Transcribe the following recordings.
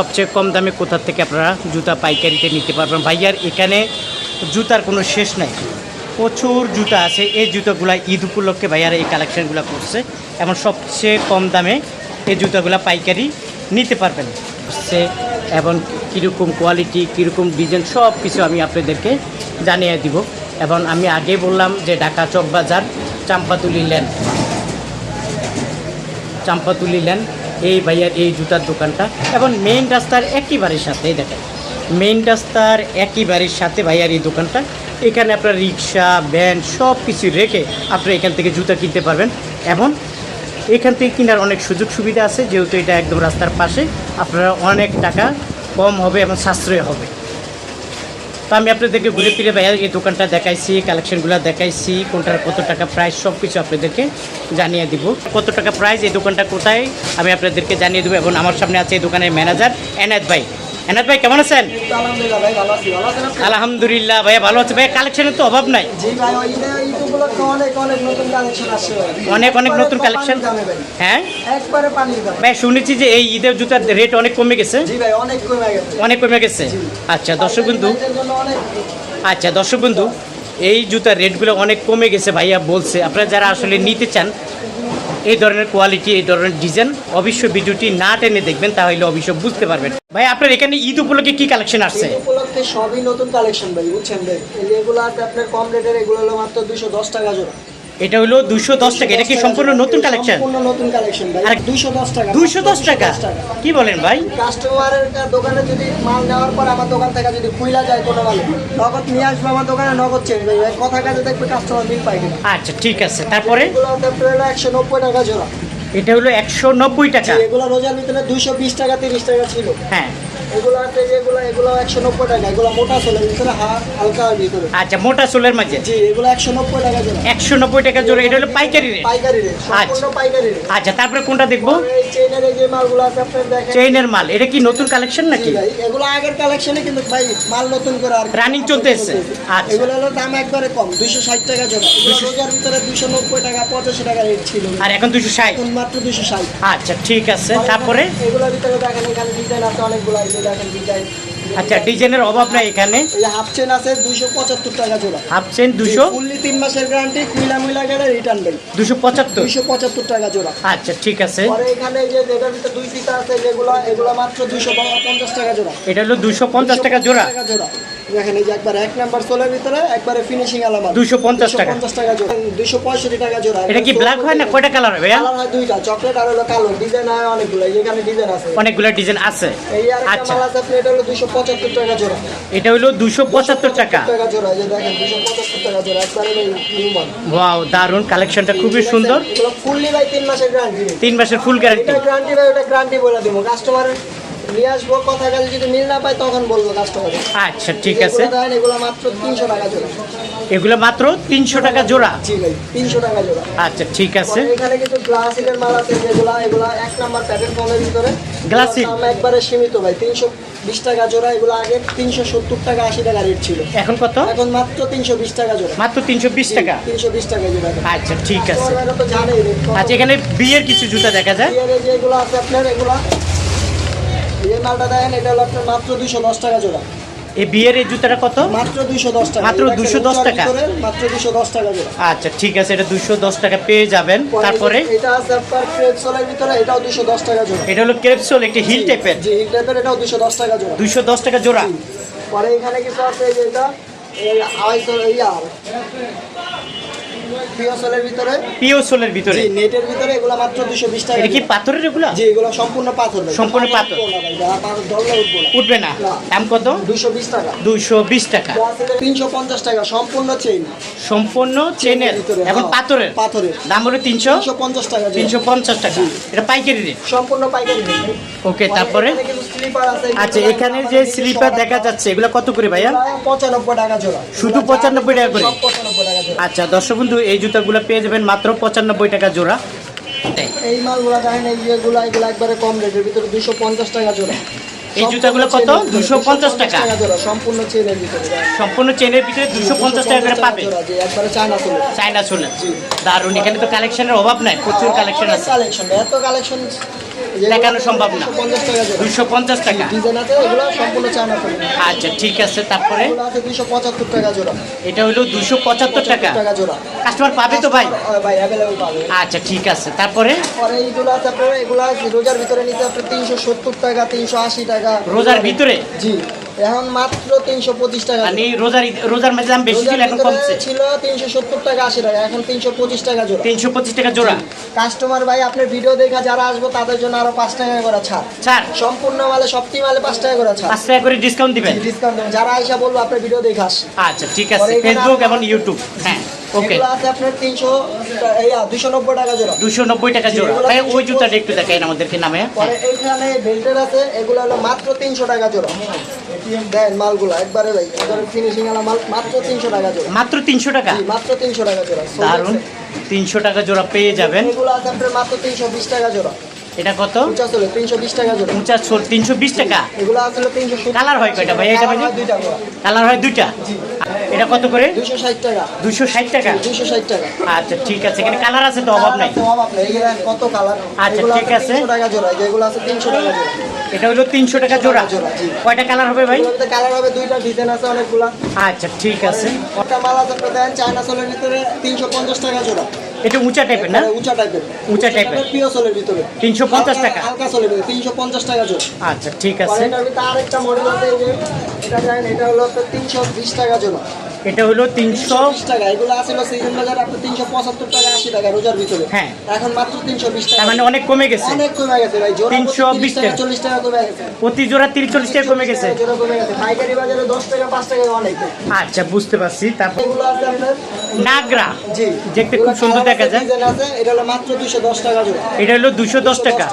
সবচেয়ে কম দামে কোথা থেকে আপনারা জুতা পাইকারিতে নিতে পারবেন? ভাইয়ার এখানে জুতার কোনো শেষ নাই। প্রচুর জুতা আছে। এই জুতাগুলো ঈদ উপলক্ষে ভাইয়ারা এই কালেকশনগুলো করছে। এবং সবচেয়ে কম দামে এই জুতাগুলো পাইকারি নিতে পারবেন। হচ্ছে এবং কীরকম কোয়ালিটি কীরকম ডিজাইন সব কিছু আমি আপনাদেরকে জানিয়ে দিব। এবং আমি আগে বললাম যে ঢাকা চক বাজার চাম্পাতুলি লেন। চাম্পাতুলি লেন এই ভাইয়ার এই জুতার দোকানটা। এখন মেইন রাস্তার একেবারের সাথে দেখেন। মেইন রাস্তার একেবারের সাথে ভাইয়ার এই দোকানটা। এখানে আপনার রিক্সা ভ্যান সব কিছু রেখে আপনি এখান থেকে জুতা কিনতে পারবেন। এবং এখান থেকে কেনার অনেক সুযোগ সুবিধা আছে, যেহেতু এটা একদম রাস্তার পাশে। আপনারা অনেক টাকা কম হবে এবং সাশ্রয় হবে। তো আমি আপনাদেরকে ঘুরে ফিরে ভাইয়া এই দোকানটা দেখাইছি কালেকশনগুলো দেখাইছি কোনটার কত টাকা প্রাইস সব কিছু আপনাদেরকে জানিয়ে দিব। কত টাকা প্রাইস এই দোকানটা কোথায় আমি আপনাদেরকে জানিয়ে দেবো। এবং আমার সামনে আছে এই দোকানের ম্যানেজার এনায়ত ভাই। এনায়ত ভাই কেমন আছেন? আলহামদুলিল্লাহ ভাইয়া ভালো আছে। ভাইয়া কালেকশনের তো অভাব নাই। অনেক অনেক নতুন কালেকশন। হ্যাঁ? একবারে ভাই শুনেছি যে এই ঈদের জুতার রেট অনেক কমে গেছে? অনেক কমে গেছে। আচ্ছা দর্শক বন্ধু। আচ্ছা দর্শক বন্ধু এই জুতার রেটগুলো অনেক কমে গেছে ভাইয়া বলছে। আপনারা যারা আসলে নিতে চান এই ধরনের কোয়ালিটি এই ধরনের ডিজাইন অবশ্যই ভিডিওটি না টেনে দেখবেন, তাহলে অবশ্যই বুঝতে পারবেন। ভাই, আপনার এখানে ঈদ উপলক্ষে কি কালেকশন আসছে? সবই নতুন কালেকশন ভাই, বুঝছেন ভাই? এগুলো আপনার কম রেটের এগুলো হলো মাত্র দুশো দশ টাকা জোড়া। এটা হলো দুশো দশ টাকা। এটা কি সম্পূর্ণ নতুন কালেকশন সম্পূর্ণ নতুন কালেকশন ভাই। আর দুশো দশ টাকা? দুশো দশ টাকা। কি বলেন ভাই? কাস্টমারের দোকানে যদি মাল নেওয়ার পর আমার দোকান থেকে যদি খুইলা যায় কোনো মালে নগদ নিয়ে আসবে আমার দোকানে নগদ চেঞ্জ ভাই ভাই কথা কাজে দেখবে কাস্টমার বিল পাই আচ্ছা ঠিক আছে। তারপরে? একশো নব্বই টাকা জোড়া। এটা হলো একশো নব্বই টাকা। এগুলো রোজার ভিতরে দুইশো বিশ টাকা তিরিশ টাকা ছিল। হ্যাঁ। এগুলো আছে যেগুলো এগুলো একশো নব্বই টাকা এগুলো মোটা ভিতরে হালকা ভিতরে। আচ্ছা মোটা মাঝে? জি এগুলো একশো নব্বই টাকা জোড়া। একশো নব্বই টাকা এটা হলো পাইকারি রেট? পাইকারি রেট আচ্ছা। পাইকারি রেট। আচ্ছা তারপরে কোনটা দেখব? চেইনের যে মালগুলো আছে আপনার দেখেন। চেইনের মাল এটা কি নতুন কালেকশন নাকি? এগুলো আগের কালেকশনে কিন্তু ভাই মাল নতুন করে আর Running চলতেছে। আচ্ছা। এগুলো হলো দাম একবারে কম দুইশো ষাট টাকা জোড়া। রোজার ভিতরে দুইশো নব্বই টাকা পঁচাশি টাকা রেট ছিল। আর এখন দুশো ষাট? মাত্র দুইশো ষাট। আচ্ছা ঠিক আছে। তারপরে এগুলোর ভিতরে দেখেন এখানে ডিজাইন আছে অনেকগুলো দেখেন ডিজাইন আচ্ছা ডিজাইনের অভাব নাই এখানে? এই হাফ চেন আছে দুশো পঁচাত্তর টাকা জোড়া। হাফ চেন ফুললি মাসের গ্যারান্টি কুইলা মুইলা গেলে রিটার্ন দেন টাকা জোড়া। আচ্ছা ঠিক আছে। এখানে এই যে ভিতরে দুই ফিতা আছে যেগুলো এগুলো মাত্র দুইশো পঞ্চাশ টাকা জোড়া। এটা হলো টাকা জোড়া? 250 টাকা জোড়া। দেখেন এই যে একবার এক নাম্বার সোলের ভিতরে একবারে ফিনিশিং 250 টাকা। টাকা জোড়া। দুশো পঁয়ষট্টি টাকা জোড়া। এটা কি ব্ল্যাক হয় না কয়টা কালার হবে কালার হয় দুইটা। চকলেট আর হলো কালো। ডিজাইন হয় অনেকগুলো। এখানে ডিজাইন আছে। অনেকগুলো ডিজাইন আছে। আচ্ছা। মাল আছে এটা হলো দুশো পঁচাত্তর টাকা জোড়া। এটা হলো দুশো পঁচাত্তর টাকা। টাকা জোড়া এই দেখেন দুশো পঁচাত্তর টাকা জোড়া একবারে নিউ মাল ওয়াও দারুণ কালেকশনটা খুবই সুন্দর। ফুললি ভাই তিন মাসের গ্যারান্টি মাসের ফুল গ্যারান্টি এটা গ্যারান্টি ভাই ওটা গ্যারান্টি বলে দেবো। কাস্টমার নিয়ে আসব কথা যদি মিল না পায় তখন বলব কাস্টমার আচ্ছা ঠিক আছে। এগুলো মাত্র তিনশো টাকা জোড়া। এগুলো মাত্র তিনশো টাকা জোড়া? জি ভাই তিনশো টাকা জোড়া। আচ্ছা ঠিক আছে। এখানে কিছু গ্লাসিকের মাল আছে যেগুলো এগুলো এক নাম্বার প্যাকেট ফোনের ভিতরে। গ্লাসিক? একবারে সীমিত ভাই তিনশো বিশ টাকা জোড়া এগুলো আগে তিনশো সত্তর টাকা আশি টাকা রেট ছিল। এখন কত? এখন মাত্র তিনশো বিশ টাকা জোড়া। মাত্র তিনশো বিশ টাকা? তিনশো বিশ টাকা জোড়া। আচ্ছা ঠিক আছে। আচ্ছা এখানে বিয়ের কিছু জুতা দেখা যায়? বিয়ারে যেগুলো আছে আপনার এগুলো এই মালটা দেখেন এটা হলো আপনার মাত্র দুশো দশ টাকা জোড়া। এই বিয়ের এই জুতাটা কত? মাত্র দুশো দশ টাকা। মাত্র 210 উঁচার টাকা? মাত্র দুশো দশ টাকা জোড়া। আচ্ছা ঠিক আছে এটা দুশো দশ টাকা পেয়ে যাবেন। তারপরে? এটা আছে আপনার ভিতরে এটাও দুশো দশ টাকা জোড়া। এটা হলো ক্রেপসোল একটি হিল টাইপের। হিল টাইপের এটাও দুশো দশ টাকা জোড়া। দুশো দশ টাকা জোড়া। পরে এখানে কিছু আছে যে এটা এই আড়াইশো পিওসলের ভিতরে? পিও ভিতরে? জি নেটের ভিতরে এগুলো মাত্র দুশো বিশ টাকা এটা কি পাথরের এগুলা? জি এগুলো সম্পূর্ণ পাথর সম্পূর্ণ পাথর। উঠবো না ভাই, যা পাথর ধরলে উঠবো না। উঠবে না? না। দাম কত? দুশো বিশ টাকা। দুশো বিশ টাকা। তিনশো পঞ্চাশ টাকা সম্পূর্ণ চেইন সম্পূর্ণ চেনের এখন। পাথরের? পাথরের। দাম হলো তিনশো? তিনশো পঞ্চাশ টাকা জোড়া। তিনশো পঞ্চাশ টাকা। এটা পাইকারি রেট সম্পূর্ণ পাইকারি রেট ওকে তারপরে? আচ্ছা এখানে যে স্লিপার দেখা যাচ্ছে এগুলো কত করে ভাইয়া? পঁচানব্বই টাকা জোড়া। শুধু 95 টাকা করে? টাকা জোড়া। আচ্ছা দর্শক বন্ধু এই জুতাগুলো পেয়ে যাবেন মাত্র পঁচানব্বই টাকা জোড়া। এই মালগুলো দেখেন এই যেগুলো এগুলো একবারে কম রেটের ভিতরে দুশো পঞ্চাশ টাকা জোড়া। এই জুতাগুলো কত? 250 টাকা? জোড়া সম্পূর্ণ চেনের ভিতরে সম্পূর্ণ চেনের ভিতরে দুশো পঞ্চাশ টাকা করে পাবে। একবারে চায়না চলে চাইনা চলে দারুণ এখানে তো কালেকশনের অভাব নাই প্রচুর কালেকশন আছে। কালেকশন এত কালেকশন দেখানো সম্ভব না। দুইশো পঞ্চাশ টাকা। আচ্ছা ঠিক আছে তারপরে? দুইশো পঁচাত্তর টাকা জোড়া। এটা হলো দুশো পঁচাত্তর টাকা? জোড়া। কাস্টমার পাবে তো ভাই? ভাই অ্যাভেলেবল পাবে। আচ্ছা ঠিক আছে তারপরে? পরে এইগুলো তারপরে এগুলা রোজার ভিতরে নিতে আপনার তিনশো সত্তর টাকা তিনশো আশি টাকা। রোজার ভিতরে? জি। এখন মাত্র তিনশো পঁচিশ টাকা মানে রোজার রোজার মাঝে দাম বেশি ছিল এখন কমছে? ছিল তিনশো সত্তর টাকা আশি টাকা এখন তিনশো পঁচিশ টাকা জোড়া। তিনশো পঁচিশ টাকা জোড়া। কাস্টমার ভাই আপনার ভিডিও দেখা যারা আসব তাদের জন্য আরও পাঁচ টাকা করে ছাড়। ছাড়। সম্পূর্ণ মালে সবটি মালে পাঁচ টাকা করে ছাড়। পাঁচ টাকা করে ডিসকাউন্ট দিবেন? ডিসকাউন্ট দেবেন। যারা আইসা বলব আপনার ভিডিও দেখে আস আচ্ছা ঠিক আছে। ফেসবুক এবং ইউটিউব হ্যাঁ। ওকে এগুলো আছে আপনার তিনশো দুশো নব্বই টাকা জোড়া। দুশো নব্বই টাকা জোড়া। ভাই ওই জুতাটা একটু দেখেন আমাদেরকে নামে পরে এইখানে বেল্টের আছে এগুলো হলো মাত্র তিনশো টাকা জোড়া। দেন মালগুলো একবারে ভাই একবারে ফিনিশিং আলা মাল মাত্র তিনশো টাকা জোড়া। মাত্র তিনশো টাকা? মাত্র তিনশো টাকা জোড়া। দারুণ তিনশো টাকা জোড়া পেয়ে যাবেন। এগুলো আছে আপনার মাত্র তিনশো বিশ টাকা জোড়া। এটা কত? তিনশো বিশ টাকা জোড়া। তিনশো বিশ টাকা? এগুলো আসলে কালার হয় কয়টা ভাই? এটা ভাই কালার হয় দুইটা? এটা কত করে? দুইশো ষাট টাকা। দুশো ষাট টাকা? দুইশো ষাট টাকা। আচ্ছা ঠিক আছে। এখানে কালার আছে তো অভাব নাই? অভাব কত কালার? আচ্ছা, ঠিক আছে। টাকা জোড়া। যেগুলো আছে তিনশো টাকা এটা হলো তিনশো টাকা জোড়া। জোড়া, কয়টা কালার হবে ভাই? কালার হবে দুইটা ডিজাইন আছে অনেকগুলা। আচ্ছা ঠিক আছে। একটা মাল আছে দেন চায়না সোলের ভিতরে তিনশো পঞ্চাশ টাকা জোড়া। এটা উঁচা টাইপের না? উঁচা টাইপের উঁচা টাইপের। পিও সোলের ভিতরে। 350 টাকা। হালকা- সোলের ভিতরে তিনশো পঞ্চাশ টাকা জোড়া। আচ্ছা ঠিক আছে। ভিতরে আরেকটা মডেল আছে এই যে এটা জানেন এটা হলো আপনার তিনশো বিশ টাকা জোড়া। এটা হলো তিনশো বিশ টাকা এগুলো আছিল সিজন বাজারে আপনার তিনশো পঁচাত্তর টাকা আশি টাকা রোজার ভিতরে। হ্যাঁ। এখন মাত্র তিনশো বিশ টাকা। মানে অনেক কমে গেছে। অনেক কমে গেছে ভাই জোড়া 320 টাকা টাকা। চল্লিশ টাকা কমে গেছে। প্রতি জোড়া তিরিশ চল্লিশ টাকা কমে গেছে। জোড়া কমে গেছে। পাইকারি বাজারে দশ টাকা পাঁচ টাকা অনেক। আচ্ছা বুঝতে পারছি। তারপর এগুলো আছে আপনার নাগরা। জি। দেখতে খুব সুন্দর দেখা যায়। এটা হলো মাত্র দুশো দশ টাকা জোড়া। এটা হলো দুশো দশ টাকা।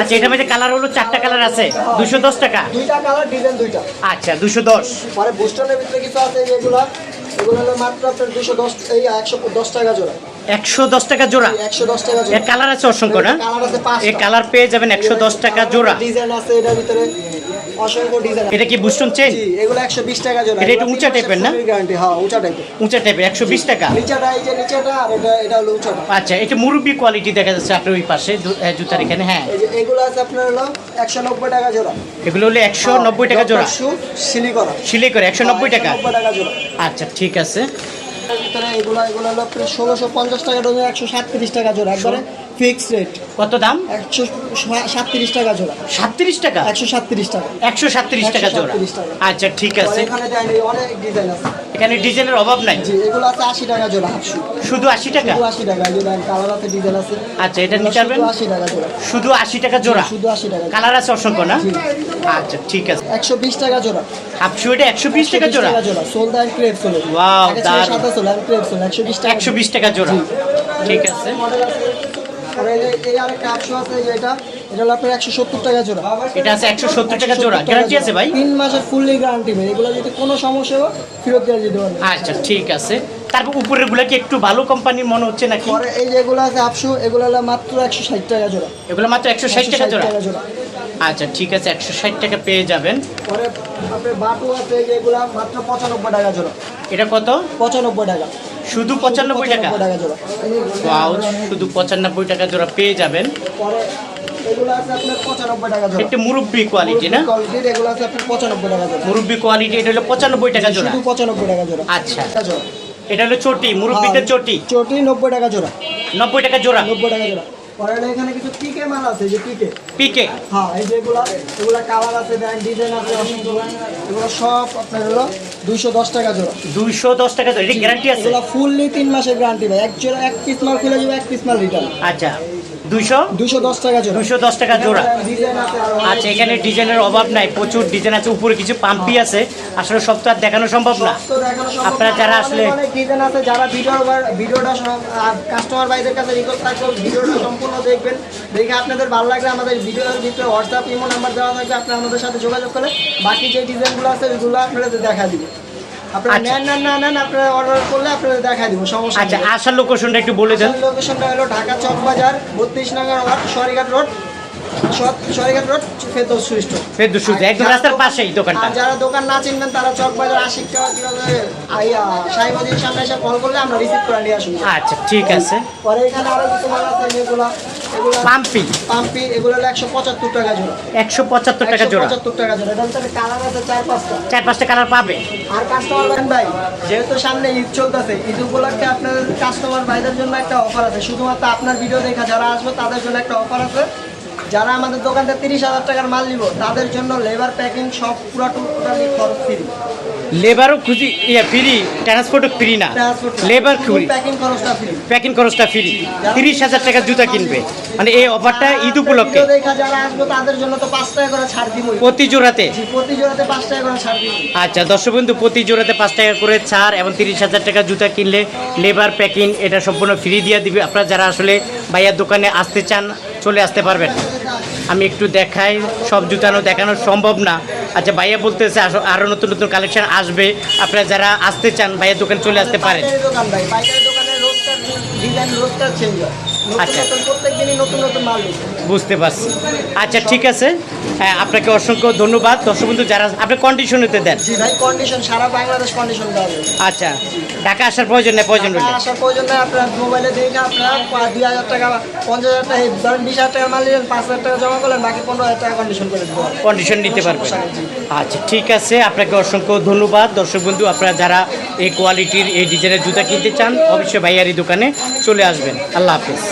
আচ্ছা এটার মধ্যে কালার হলো চারটা কালার আছে। দুশো দশ টাকা। দুইটা কালার ডিজাইন দুইটা। আচ্ছা দুশো দশ। পরে বুস্টনের ভিতরে কিছু আছে যেগুলো? এগুলো হলো মাত্র আপনার দুশো দশ এই একশো দশ টাকা জোড়া। একশো দশ টাকা জোড়া? একশো দশ টাকা জোড়া। কালার আছে অসংখ্য না? কালার আছে এই কালার পেয়ে যাবেন একশো দশ টাকা জোড়া। ডিজাইন আছে এটার ভিতরে। অসংখ্য ডিজাইন এটা কি বুস্টন চেন জি এগুলো একশো বিশ টাকা জোড়া। এটা একটু উঁচা টাইপের না? গ্যারান্টি হ্যাঁ উঁচা টাইপের উঁচা টাইপের একশো বিশ টাকা। নিচেটা এই যে নিচেটা আর এটা এটা হলো উঁচাটা। আচ্ছা এটা মুরব্বি কোয়ালিটি দেখা যাচ্ছে আপনার ওই পাশে জুতার এখানে হ্যাঁ। এই যে এগুলো আছে আপনার হলো একশো নব্বই টাকা জোড়া। এগুলো হলো একশো নব্বই টাকা জোড়া। সিলি করা। সিলাই করে একশো নব্বই টাকা। নব্বই টাকা জোড়া। আচ্ছা ঠিক আছে। ভিতরে এগুলো এগুলো হলো আপনার ষোলোশো পঞ্চাশ টাকা ডোজে একশো সাতত্রিশ টাকা জোড়া। একবারে ফিক্সড রেট কত দাম? একশো সাতত্রিশ টাকা জোড়া। সাতত্রিশ টাকা? একশো সাতত্রিশ টাকা। একশো সাতত্রিশ টাকা জোড়া। আচ্ছা ঠিক আছে। এখানে অনেক ডিজাইন আছে। এখানে ডিজাইনের অভাব নাই? জি এগুলো আছে আশি টাকা জোড়া। শুধু আশি টাকা? শুধু আশি টাকা কালার আছে ডিজাইন আছে। আচ্ছা এটা নিতে পারবেন? আশি টাকা জোড়া। শুধু আশি টাকা জোড়া? শুধু আশি টাকা কালার আছে অসংখ্য না? আচ্ছা ঠিক আছে। একশো বিশ টাকা জোড়া। হাফ শুটা একশো বিশ টাকা জোড়া? জোড়া। সোলদা ক্রেপ সোল। Wow, দারুণ। ক্রেপ সোল একশো বিশ টাকা একশো বিশ টাকা জোড়া। ঠিক আছে। এই আরেকটা একশো আছে এটা এটা হলো আপনার একশো সত্তর টাকা জোড়া। এটা আছে একশো সত্তর টাকা জোড়া গ্যারান্টি আছে ভাই? তিন মাসের ফুললি গ্যারান্টি ভাই এগুলো যদি কোনো সমস্যা হয় ফেরত পারবে আচ্ছা ঠিক আছে। তারপর উপরেরগুলা কি একটু ভালো কোম্পানির মনে হচ্ছে নাকি? এই যেগুলো আছে আপশু এগুলো হলো মাত্র একশো ষাট টাকা জোড়া। এগুলো মাত্র একশো ষাট টাকা জোড়া? টাকা জোড়া। আচ্ছা ঠিক আছে একশো ষাট টাকা পেয়ে যাবেন। পরে আপনার বাটু আছে যেগুলো মাত্র পঁচানব্বই টাকা জোড়া। এটা কত? পঁচানব্বই টাকা। শুধু পঁচানব্বই টাকা? ওয়াও শুধু পঁচানব্বই টাকা জোড়া পেয়ে যাবেন। একটু মুরব্বি কোয়ালিটি না? মুরব্বি কোয়ালিটি এটা হলো পঁচানব্বই টাকা জোড়া। পঁচানব্বই টাকা জোড়া। আচ্ছা। এটা হলো চটি মুরব্বিতে চটি। চটি নব্বই টাকা জোড়া। নব্বই টাকা জোড়া। নব্বই টাকা জোড়া। পরে হলো এখানে কিছু পিকে মাল আছে যে পিকে পিকে হ্যাঁ এই যেগুলা এগুলা কালার আছে ডিজাইন আছে এগুলো সব আপনার হলো দুইশো দশ টাকা জোড়া। দুইশো দশ টাকা জোড়া গ্যারান্টি আছে? এগুলো ফুললি তিন মাসের গ্যারান্টি ভাই। এক জোড়া এক পিস মাল খুলে যাবে এক পিস মাল রিটার্ন আচ্ছা। দুইশো? দুইশো দশ টাকা জোড়া। দশ টাকা জোড়া। ডিজাইন আচ্ছা এখানে ডিজাইনের অভাব নাই প্রচুর ডিজাইন আছে উপরে কিছু পাম্পি আছে। আসলে সব তো আর দেখানো সম্ভব না। তো দেখানো সম্ভব আপনারা যারা আসলে- ডিজাইন আছে যারা ভিডিওটা কাস্টমার ভাইদের কাছে রিকোয়েস্ট থাকবে ভিডিওটা সম্পূর্ণ দেখবেন। দেখে আপনাদের ভালো লাগলে আমাদের ভিডিওর ভিতরে হোয়াটসঅ্যাপ ইমো নাম্বার দেওয়া থাকবে আপনারা আমাদের সাথে যোগাযোগ করলে বাকি যে ডিজাইনগুলো আছে ওইগুলো আপনাদের দেখা দিব। আপনারা আচ্ছা। নেন না না নেন আপনারা অর্ডার করলে আপনাদের দেখাই দিব সমস্যা আচ্ছা আসার লোকেশনটা একটু বলে দেন। লোকেশনটা হলো ঢাকা চক বাজার বত্রিশ নাগার রোড সরিঘাট রোড। ফেরদৌস সুইস্ট ফেরদৌস সুইচ, একদম রাস্তার পাশেই দোকানটা। যারা দোকান না চিনবেন তারা চক বাজার আশিক টাকা কীভাবে আইয়া সাহেবদিন সামনে এসে কল করলে আমরা রিসিভ করে নিয়ে আসব। আচ্ছা ঠিক আছে। পরে এখানে আরও কিছু মাল আছে যেগুলো পাম্পি। পাম্পি এগুলো হলো একশো পঁচাত্তর টাকা জোড়া। একশো পঁচাত্তর টাকা জোড়া। পঁচাত্তর টাকা জোড়া। এটার সাথে কালার আছে চার পাঁচটা। চার পাঁচটা কালার পাবে। আর কাস্টমার ভাই যেহেতু সামনে ঈদ চলতেছে ঈদ উপলক্ষে আপনার কাস্টমার ভাইদের জন্য একটা অফার আছে। শুধুমাত্র আপনার ভিডিও দেখা যারা আসবে তাদের জন্য একটা অফার আছে। যারা আমাদের দোকানটা তিরিশ হাজার টাকার মাল নিব, তাদের জন্য লেবার প্যাকিং সব পুরো টোটালি খরচ ফ্রি লেবারও খুঁজি ইয়ে ফ্রি ট্রান্সপোর্টও ফ্রি না। লেবার ফ্রি প্যাকিং খরচটা ফ্রি তিরিশ হাজার টাকা জুতা কিনবে। মানে এই অফারটা ঈদ উপলক্ষে। প্রতি জোড়াতে? আচ্ছা দর্শক বন্ধু প্রতি জোড়াতে পাঁচ টাকা করে ছাড় এবং তিরিশ হাজার টাকা জুতা কিনলে লেবার প্যাকিং এটা সম্পূর্ণ ফ্রি দিয়ে দিবে। আপনারা যারা আসলে ভাইয়ার দোকানে আসতে চান চলে আসতে পারবেন। আমি একটু দেখাই সব জুতানো দেখানো সম্ভব না। আচ্ছা ভাইয়া বলতেছে আরও নতুন নতুন কালেকশন আসবে। আপনারা যারা আসতে চান, ভাইয়ার দোকান চলে আসতে পারেন। দোকান ভাই, পাইকারি ডিজাইন চেঞ্জ হয়। আচ্ছা। নতুন প্রত্যেক নতুন নতুন মাল বুঝতে পারছি। আচ্ছা ঠিক আছে। হ্যাঁ আপনাকে অসংখ্য ধন্যবাদ। দর্শক বন্ধু যারা আপনি কন্ডিশনেতে দেন। জি ভাই কন্ডিশন সারা বাংলাদেশ কন্ডিশন দেওয়া আচ্ছা ঢাকা আসার প্রয়োজন নেই প্রয়োজন আসার প্রয়োজন নেই আপনার মোবাইলে দেখে আপনার দুই হাজার টাকা পঞ্চাশ হাজার টাকা ধরেন বিশ হাজার টাকা মাল নিলেন পাঁচ হাজার টাকা জমা করলেন বাকি পনেরো হাজার টাকা কন্ডিশন করে দেবো কন্ডিশন নিতে পারবেন। আচ্ছা ঠিক আছে। আপনাকে অসংখ্য ধন্যবাদ। দর্শক বন্ধু আপনারা যারা এই কোয়ালিটির এই ডিজাইনের জুতা কিনতে চান অবশ্যই ভাইয়ারি দোকানে চলে আসবেন। আল্লাহ হাফিজ।